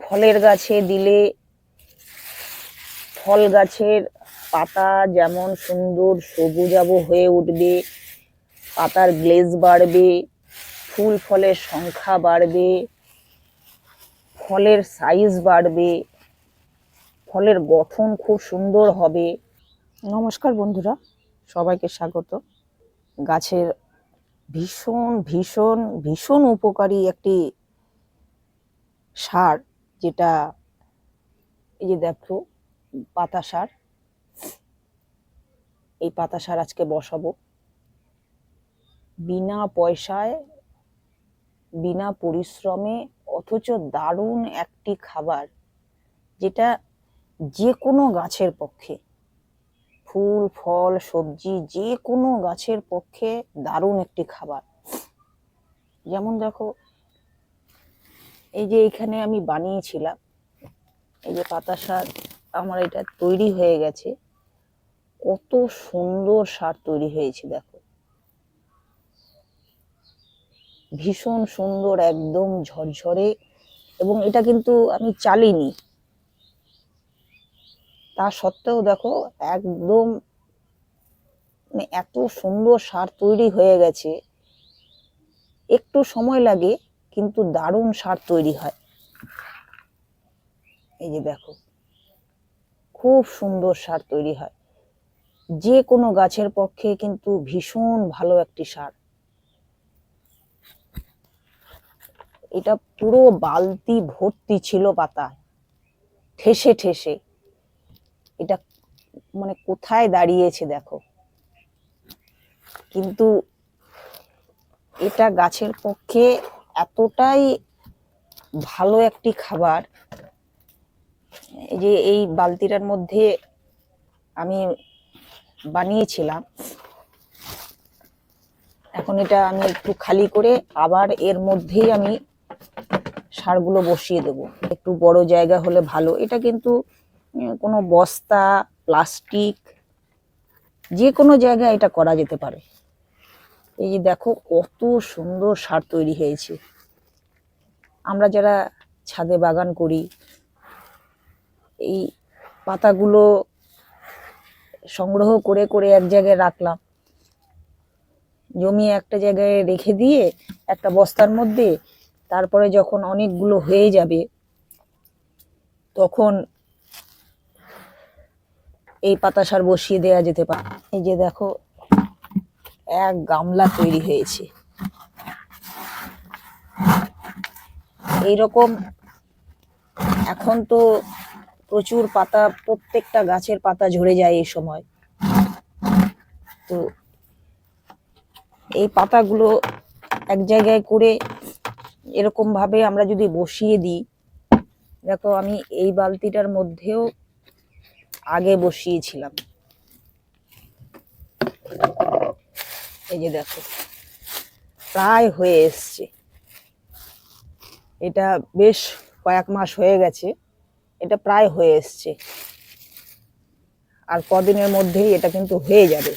ফলের গাছে দিলে ফল গাছের পাতা যেমন সুন্দর সবুজাব হয়ে উঠবে, পাতার গ্লেজ বাড়বে, ফুল ফলের সংখ্যা বাড়বে, ফলের সাইজ বাড়বে, ফলের গঠন খুব সুন্দর হবে। নমস্কার বন্ধুরা, সবাইকে স্বাগত। গাছের ভীষণ ভীষণ ভীষণ উপকারী একটি সার যেটা এই যে দেখো, পাতা সার। এই পাতা সার আজকে বসাবো। বিনা পয়সায়, বিনা পরিশ্রমে, অথচ দারুণ একটি খাবার, যেটা যে কোনো গাছের পক্ষে, ফুল, ফল, সবজি যে কোনো গাছের পক্ষে দারুণ একটি খাবার। যেমন দেখো এই যে এখানে আমি বানিয়েছিলাম, এই যে পাতা সার আমার এটা তৈরি হয়ে গেছে। কত সুন্দর সার তৈরি হয়েছে, দেখো। ভীষণ সুন্দর, একদম ঝরঝরে, এবং এটা কিন্তু আমি চালিনি। তা সত্ত্বেও দেখো, একদম মানে এত সুন্দর সার তৈরি হয়ে গেছে। একটু সময় লাগে কিন্তু দারুণ সার তৈরি হয়। এই যে দেখো, খুব সুন্দর সার তৈরি হয়। যে কোনো গাছের পক্ষে কিন্তু ভীষণ ভালো একটি সার এটা পুরো বালতি ভর্তি ছিল পাতা ঠেসে ঠেসে। এটা মানে কোথায় দাঁড়িয়েছে দেখো। কিন্তু এটা গাছের পক্ষে এতটাই ভালো একটি খাবার। যে এই বালতিটার মধ্যে আমি বানিয়েছিলাম। এখন এটা আমি একটু খালি করে আবার এর মধ্যেই আমি সারগুলো বসিয়ে দেবো। একটু বড় জায়গা হলে ভালো। এটা কিন্তু কোনো বস্তা, প্লাস্টিক, যে কোনো জায়গায় এটা করা যেতে পারে। এই যে দেখো কত সুন্দর সার তৈরি হয়েছে। আমরা যারা ছাদে বাগান করি, এই পাতাগুলো সংগ্রহ করে করে এক জায়গায় রাখলাম। জমিয়ে একটা জায়গায় রেখে দিয়ে একটা বস্তার মধ্যে তারপরে যখন অনেকগুলো হয়ে যাবে, তখন এই পাতা সার বসিয়ে দেওয়া যেতে পারে। এই যে দেখো এক গামলা তৈরি হয়েছে। এইরকম এখন তো প্রচুর পাতা, প্রত্যেকটা গাছের পাতা ঝরে যায় এই সময়। তো এই পাতাগুলো এক জায়গায় করে এরকম ভাবে আমরা যদি বসিয়ে দিই, দেখো আমি এই বালতিটার মধ্যেও আগে বসিয়েছিলাম। এই যে দেখো, প্রায় হয়ে এসছে। এটা বেশ কয়েক মাস হয়ে গেছে, এটা প্রায় হয়ে এসছে। আর কদিনের মধ্যেই এটা কিন্তু হয়ে যাবে।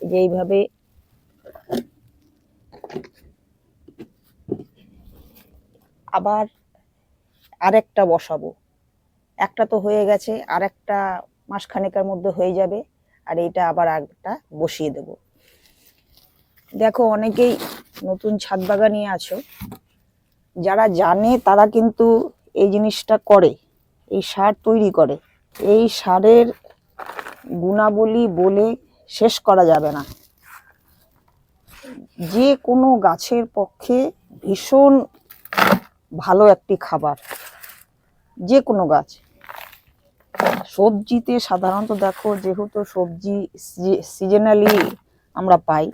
এই যে এইভাবে আবার আরেকটা বসাবো। একটা তো হয়ে গেছে, আরেকটা মাসখানেকের মধ্যে হয়ে যাবে। আর এইটা আবার একটা বসিয়ে দেব। দেখো, অনেকেই নতুন ছাদ বাগানি আছো। যারা জানে তারা কিন্তু এই জিনিসটা করে, এই সার তৈরি করে। এই সারের গুণাবলী বলে শেষ করা যাবে না। যে কোনো গাছের পক্ষে ভীষণ ভালো একটি খাবার, যে কোনো গাছ। সবজিতে সাধারণত দেখো যেহেতু সবজি সিজনালি আমরা পাই,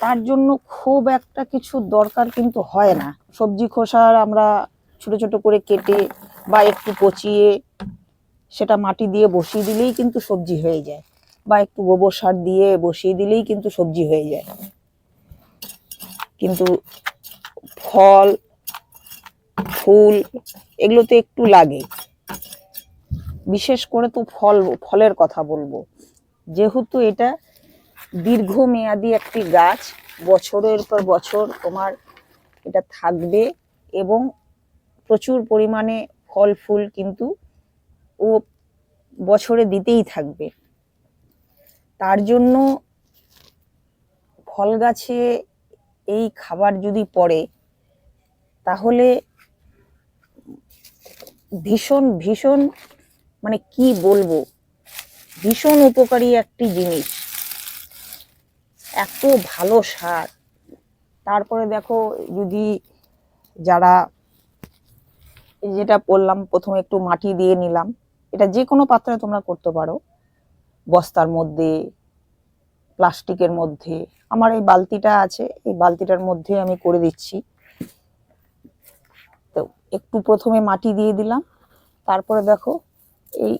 তার জন্য খুব একটা কিছু দরকার কিন্তু হয় না। সবজি খোসার আমরা ছোট ছোট করে কেটে বা একটু পচিয়ে সেটা মাটি দিয়ে বসিয়ে দিলেই কিন্তু সবজি হয়ে যায় বা একটু গোবর সার দিয়ে বসিয়ে দিলেই কিন্তু সবজি হয়ে যায়। কিন্তু ফল, ফুল এগুলোতে একটু লাগে। বিশেষ করে তো ফল, ফলের কথা বলব। যেহেতু এটা দীর্ঘমেয়াদী একটি গাছ, বছরের পর বছর তোমার এটা থাকবে এবং প্রচুর পরিমাণে ফল, ফুল কিন্তু ও বছরে দিতেই থাকবে। তার জন্য ফল গাছে এই খাবার যদি পড়ে, তাহলে ভীষণ ভীষণ মানে কি বলব? ভীষণ উপকারী একটি জিনিস। এত ভালো সার। তারপরে দেখো, যদি যারা যেটা বললাম, প্রথমে একটু মাটি দিয়ে নিলাম। এটা যে কোনো পাত্রে তোমরা করতে পারো। বস্তার মধ্যে, প্লাস্টিকের মধ্যে। আমার এই বালতিটা আছে, এই বালতিটার মধ্যে আমি করে দিচ্ছি। তো একটু প্রথমে মাটি দিয়ে দিলাম। তারপরে দেখো এই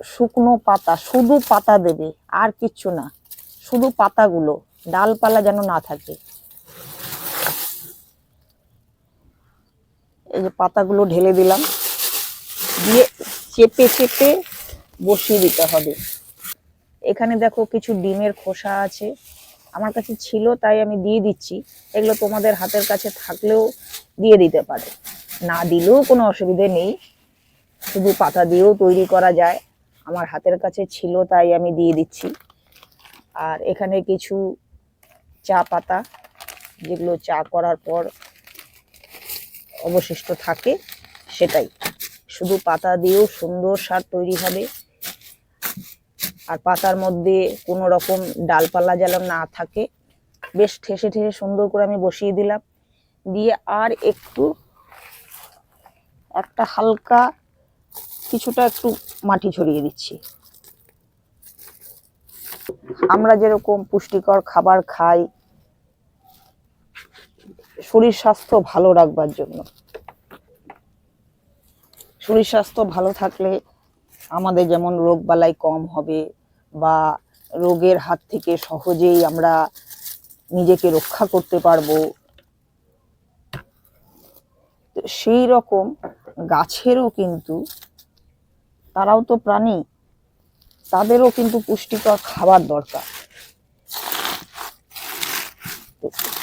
শুকনো পাতা, শুধু পাতা দেবে, আর কিচ্ছু না। শুধু পাতাগুলো, ডালপালা যেন না থাকে। এই যে পাতাগুলো ঢেলে দিলাম। দিয়ে চেপে চেপে বসিয়ে দিতে হবে। এখানে দেখো কিছু ডিমের খোসা আছে। আমার কাছে ছিল, তাই আমি দিয়ে দিচ্ছি। এগুলো তোমাদের হাতের কাছে থাকলেও দিয়ে দিতে পারে। না দিলেও কোনো অসুবিধে নেই। শুধু পাতা দিয়েও তৈরি করা যায়। আমার হাতের কাছে ছিল, তাই আমি দিয়ে দিচ্ছি। আর এখানে কিছু চা পাতা, যেগুলো চা করার পর অবশিষ্ট থাকে, সেটাই। শুধু পাতা দিয়েও সুন্দর সার তৈরি হবে। আর পাতার মধ্যে কোনো রকম ডালপালা যেন না থাকে, বেশ ঠেসে ঠেসে সুন্দর করে আমি বসিয়ে দিলাম। দিয়ে আর একটু, একটা হালকা কিছুটা একটু মাটি ছড়িয়ে দিচ্ছি। আমরা যেরকম পুষ্টিকর খাবার খাই, শরীর স্বাস্থ্য ভালো রাখবার জন্য। শরীর স্বাস্থ্য ভালো থাকলে আমাদের যেমন রোগ বালাই কম হবে বা রোগের হাত থেকে সহজেই আমরা নিজেকে রক্ষা করতে পারব। সেই রকম গাছেরও কিন্তু তারাও তো প্রাণী। তাদেরও কিন্তু পুষ্টিকর খাবার দরকার।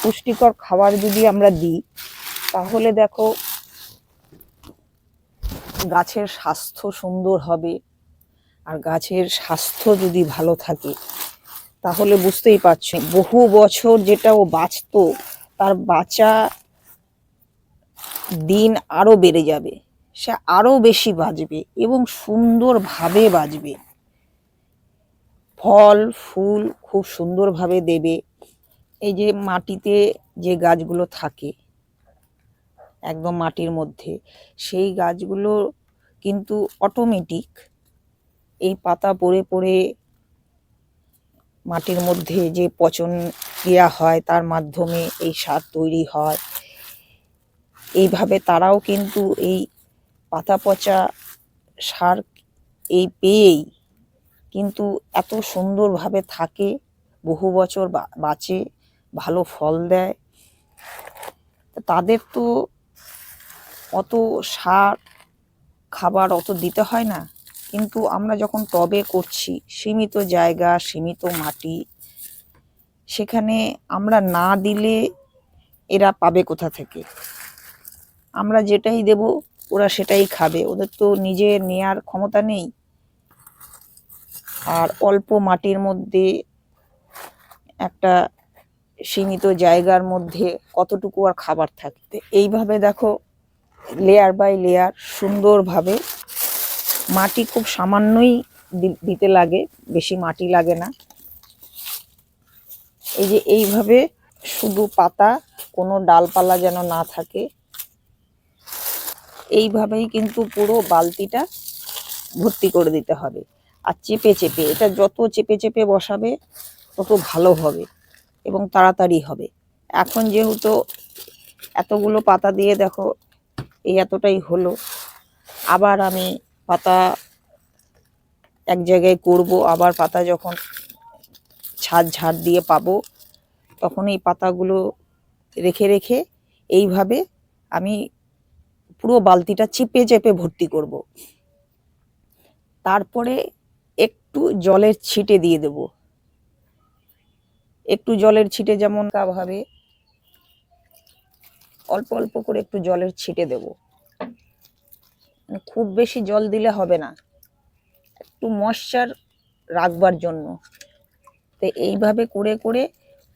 পুষ্টিকর খাবার যদি আমরা দিই, তাহলে দেখো গাছের স্বাস্থ্য সুন্দর হবে। আর গাছের স্বাস্থ্য যদি ভালো থাকে, তাহলে বুঝতেই পারছ, বহু বছর যেটা ও বাঁচতো, তার বাঁচা দিন আরও বেড়ে যাবে। সে আরও বেশি বাজবে এবং সুন্দরভাবে বাজবে। ফল, ফুল খুব সুন্দরভাবে দেবে। এই যে মাটিতে যে গাছগুলো থাকে, একদম মাটির মধ্যে, সেই গাছগুলো কিন্তু অটোমেটিক এই পাতা পড়ে পড়ে মাটির মধ্যে যে পচন ক্রিয়া হয়, তার মাধ্যমে এই সার তৈরি হয়। এইভাবে তারাও কিন্তু এই পাতা পচা সার এই পেয়েই। কিন্তু এত সুন্দরভাবে থাকে, বহু বছর বাঁচে, ভালো ফল দেয়। তাদের তো অত সার, খাবার অত দিতে হয় না। কিন্তু আমরা যখন টবে করছি, সীমিত জায়গা, সীমিত মাটি, সেখানে আমরা না দিলে এরা পাবে কোথা থেকে? আমরা যেটাই দেব ওরা সেটাই খাবে। ওদের তো নিজে নেয়ার ক্ষমতা নেই। আর অল্প মাটির মধ্যে একটা সীমিত জায়গার মধ্যে কতটুকু আর খাবার থাকতে এইভাবে দেখো লেয়ার বাই লেয়ার সুন্দরভাবে মাটি খুব সামান্যই দিতে লাগে, বেশি মাটি লাগে না। এই যে এইভাবে শুধু পাতা, কোনো ডালপালা যেন না থাকে এইভাবেই কিন্তু পুরো বালতিটা ভর্তি করে দিতে হবে। আর চেপে চেপে, এটা যত চেপে চেপে বসাবে, তত ভালো হবে এবং তাড়াতাড়ি হবে। এখন যেহেতু এতগুলো পাতা দিয়ে দেখো, এই এতটাই হলো, আবার আমি পাতা এক জায়গায় করব, আবার পাতা যখন ছাদ ঝাড় দিয়ে পাবো, তখন এই পাতাগুলো রেখে রেখে এইভাবে আমি পুরো বালতিটা চিপে চেপে ভর্তি করব। তারপরে একটু জলের ছিটে দিয়ে দেব। একটু জলের ছিটে যেমন ভাবে, অল্প অল্প করে একটু জলের ছিটে দেব। মানে খুব বেশি জল দিলে হবে না, একটু ময়শ্চার রাখবার জন্য। তো এইভাবে করে করে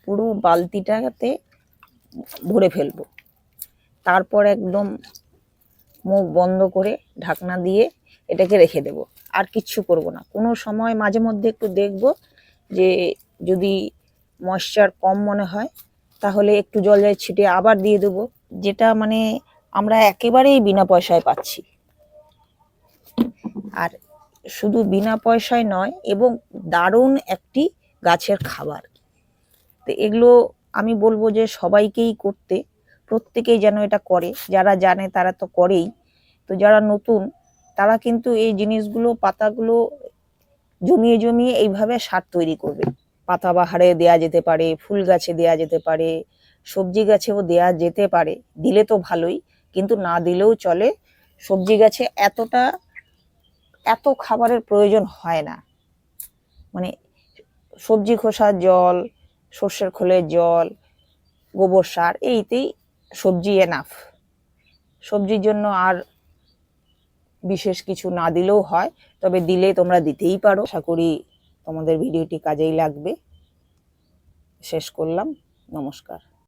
পুরো বালতিটাতে ভরে ফেলব। তারপর একদম মুখ বন্ধ করে ঢাকনা দিয়ে এটাকে রেখে দেব। আর কিচ্ছু করব না। কোনো সময় মাঝে মধ্যে একটু দেখব যে যদি ময়শ্চার কম মনে হয়, তাহলে একটু জল জল ছিটিয়ে আবার দিয়ে দেবো। যেটা মানে আমরা একেবারেই বিনা পয়সায় পাচ্ছি। আর শুধু বিনা পয়সায় নয়, এবং দারুণ একটি গাছের খাবার। তো এগুলো আমি বলব যে সবাইকেই করতে, প্রত্যেকেই যেন এটা করে। যারা জানে তারা তো করেই। তো যারা নতুন, তারা কিন্তু এই জিনিসগুলো, পাতাগুলো জমিয়ে জমিয়ে এইভাবে সার তৈরি করবে। পাতাবাহারে দেয়া যেতে পারে, ফুল গাছে দেয়া যেতে পারে, সবজি গাছেও দেয়া যেতে পারে। দিলে তো ভালোই, কিন্তু না দিলেও চলে। সবজি গাছে এতটা, এত খাবারের প্রয়োজন হয় না। মানে সবজি খোসার জল, সর্ষের খোলের জল, গোবর সার, এইতেই সবজি এনাফ সবজির জন্য আর বিশেষ কিছু না দিলেও হয়, তবে দিলে তোমরা দিতেই পারো। আশা করি তোমাদের ভিডিওটি কাজেই লাগবে। শেষ করলাম। নমস্কার।